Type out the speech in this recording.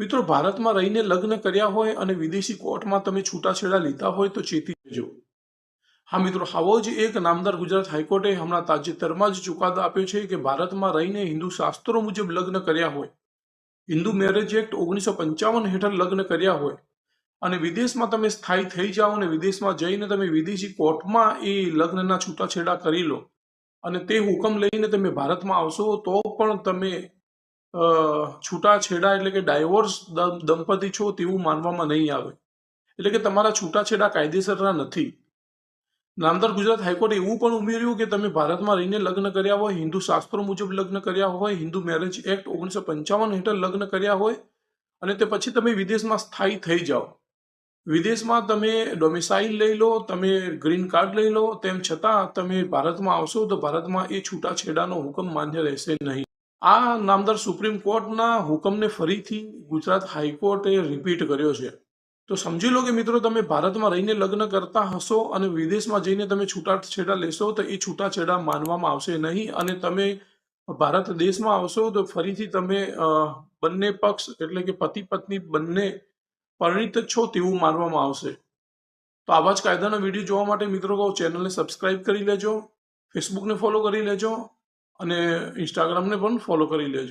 મિત્રો, ભારતમાં રહીને લગ્ન કર્યા હોય અને વિદેશી કોર્ટમાં તમે છૂટાછેડા લીધા હોય તો ચેતી જજો હા મિત્રો, આવો જ એક નામદાર ગુજરાત હાઈકોર્ટે હમણાં તાજેતરમાં જ ચુકાદો આપ્યો છે કે ભારતમાં રહીને હિન્દુ શાસ્ત્રો મુજબ લગ્ન કર્યા હોય. હિન્દુ મેરેજ એક્ટ ઓગણીસો પંચાવન હેઠળ લગ્ન કર્યા હોય. અને વિદેશમાં તમે સ્થાયી થઈ જાઓ અને વિદેશમાં જઈને તમે વિદેશી કોર્ટમાં એ લગ્નના છૂટાછેડા કરી લો. અને તે હુકમ લઈને તમે ભારતમાં આવશો તો પણ તમે છૂટાછેડા એટલે કે ડાયવોર્સ દંપતી છો તેવું માનવામાં નહીં આવે. એટલે કે તમારા છૂટાછેડા કાયદેસરના નથી. નામદાર ગુજરાત હાઈકોર્ટે એવું પણ ઉમેર્યું કે તમે ભારતમાં રહીને લગ્ન કર્યા હોય, હિન્દુ શાસ્ત્રો મુજબ લગ્ન કર્યા હોય, હિન્દુ મેરેજ એક્ટ ઓગણીસો પંચાવન હેઠળ લગ્ન કર્યા હોય અને તે પછી તમે વિદેશમાં સ્થાયી થઈ જાઓ. વિદેશમાં તમે ડોમિસાઇલ લઈ લો, તમે ગ્રીન કાર્ડ લઈ લો, તેમ છતાં તમે ભારતમાં આવશો તો ભારતમાં એ છૂટાછેડાનો હુકમ માન્ય રહેશે નહીં. આ નામદાર સુપ્રીમ કોર્ટના હુકમને ફરીથી ગુજરાત હાઈકોર્ટે રિપીટ કર્યો છે. તો સમજી લો કે મિત્રો, તમે ભારતમાં રહીને લગ્ન કરતા હશો અને વિદેશમાં જઈને તમે છૂટાછેડા લેશો, તો એ છૂટાછેડા માનવામાં આવશે નહીં અને તમે ભારત દેશમાં આવશો, તો ફરીથી તમે બંને પક્ષ એટલે કે પતિ પત્ની બંને પરિણિત છો તેવું માનવામાં આવશે. તો આવા જ કાયદાના વીડિયો જોવા માટે મિત્રો કહો, ચેનલને સબસ્ક્રાઇબ કરી લેજો ફેસબુકને ફોલો કરી લેજો અને ઇન્સ્ટાગ્રામને પણ ફોલો કરી લેજો.